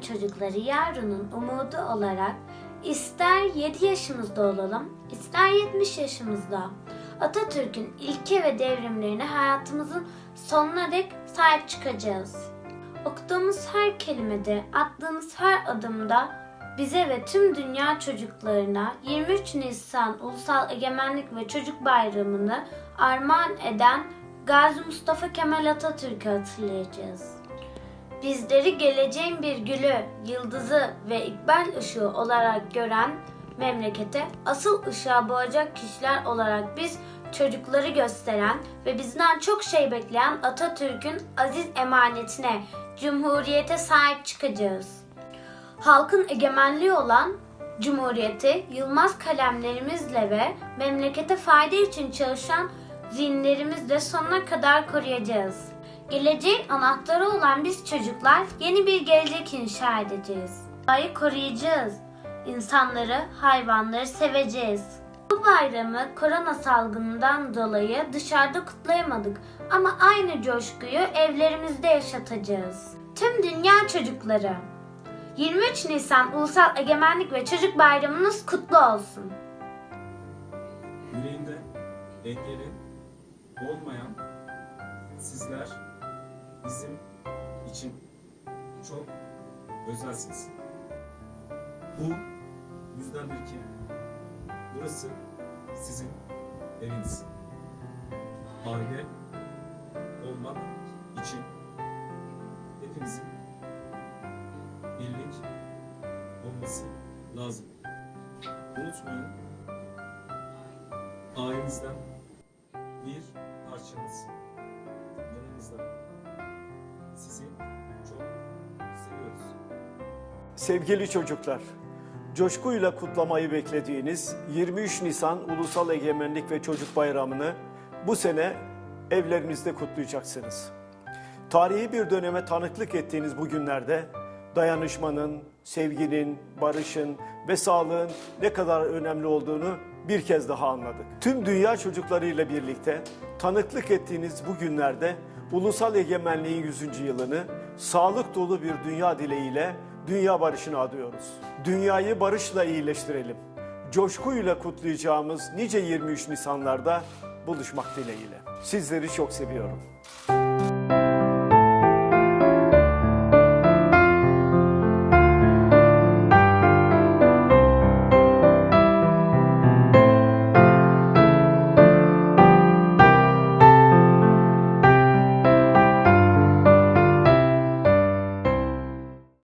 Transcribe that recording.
çocukları yarının umudu olarak ister 7 yaşımızda olalım, ister 70 yaşımızda Atatürk'ün ilke ve devrimlerine hayatımızın sonuna dek sahip çıkacağız. Okuduğumuz her kelimede, attığımız her adımda bize ve tüm dünya çocuklarına 23 Nisan Ulusal Egemenlik ve Çocuk Bayramı'nı armağan eden Gazi Mustafa Kemal Atatürk'ü hatırlayacağız. Bizleri geleceğin bir gülü, yıldızı ve ikbal ışığı olarak gören memlekete asıl ışığa boğacak kişiler olarak biz çocukları gösteren ve bizden çok şey bekleyen Atatürk'ün aziz emanetine, cumhuriyete sahip çıkacağız. Halkın egemenliği olan Cumhuriyeti yılmaz kalemlerimizle ve memlekete fayda için çalışan zihinlerimizle sonuna kadar koruyacağız. Geleceğin anahtarı olan biz çocuklar yeni bir gelecek inşa edeceğiz. Doğayı koruyacağız. İnsanları, hayvanları seveceğiz. Bu bayramı korona salgınından dolayı dışarıda kutlayamadık ama aynı coşkuyu evlerimizde yaşatacağız. Tüm dünya çocukları 23 Nisan Ulusal Egemenlik ve Çocuk Bayramınız kutlu olsun. Yüreğinde engeli olmayan sizler bizim için çok özelsiniz. Bu yüzdendir ki burası sizin eviniz. Aile olmak için hepimizin birlik olması lazım. Unutmayın ailenizden bir parçanız yanınızda. Sizi çok seviyoruz. Sevgili çocuklar, coşkuyla kutlamayı beklediğiniz 23 Nisan Ulusal Egemenlik ve Çocuk Bayramı'nı bu sene evlerinizde kutlayacaksınız. Tarihi bir döneme tanıklık ettiğiniz bu günlerde dayanışmanın, sevginin, barışın ve sağlığın ne kadar önemli olduğunu bir kez daha anladık. Tüm dünya çocuklarıyla birlikte tanıklık ettiğiniz bu günlerde ulusal egemenliğin 100. yılını sağlık dolu bir dünya dileğiyle dünya barışını adıyoruz. Dünyayı barışla iyileştirelim. Coşkuyla kutlayacağımız nice 23 Nisanlarda buluşmak dileğiyle. Sizleri çok seviyorum.